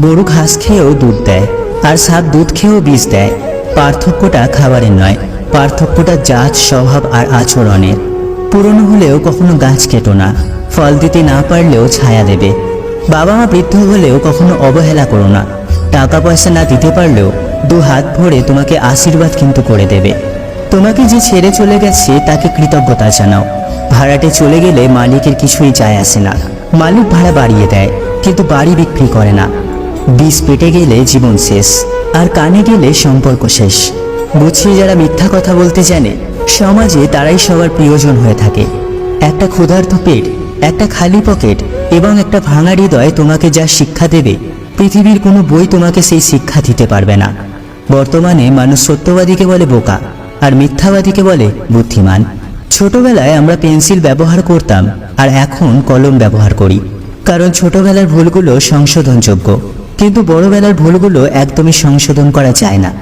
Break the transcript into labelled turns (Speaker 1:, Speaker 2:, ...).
Speaker 1: গরু ঘাস খেয়েও দুধ দেয়, আর সাপ দুধ খেয়েও বীজ দেয়। পার্থক্যটা খাবারের নয়, পার্থক্যটা জাত, স্বভাব আর আচরণের। পুরনো হলেও কখনো গাছ কেটো না, ফল দিতে না পারলেও ছায়া দেবে। বাবা মা বৃদ্ধ হলেও কখনো অবহেলা করো না টাকা পয়সা না দিতে পারলেও দু হাত ভরে তোমাকে আশীর্বাদ কিন্তু করে দেবে। তোমাকে যে ছেড়ে চলে গেছে, তাকে কৃতজ্ঞতা জানাও। ভাড়াটে চলে গেলে মালিকের কিছুই যায় আসে না। মালিক ভাড়া বাড়িয়ে দেয়, কিন্তু বাড়ি বিক্রি করে না। বিষ পেটে গেলে জীবন শেষ, আর কানে গেলে সম্পর্ক শেষ। বুঝিয়ে যারা মিথ্যা কথা বলতে জানে, সমাজে তারাই সবার প্রিয়জন হয়ে থাকে। একটা ক্ষুধার্ত পেট, একটা খালি পকেট এবং একটা ভাঙা হৃদয় তোমাকে যা শিক্ষা দেবে, পৃথিবীর কোনো বই তোমাকে সেই শিক্ষা দিতে পারবে না। বর্তমানে মানুষ সত্যবাদীকে বলে বোকা, আর মিথ্যাবাদীকে বলে বুদ্ধিমান। ছোটবেলায় আমরা পেন্সিল ব্যবহার করতাম, আর এখন কলম ব্যবহার করি। কারণ ছোটবেলার ভুলগুলো সংশোধনযোগ্য। কিন্তু বড়বেলার ভুলগুলো একদমই সংশোধন করা যায় না।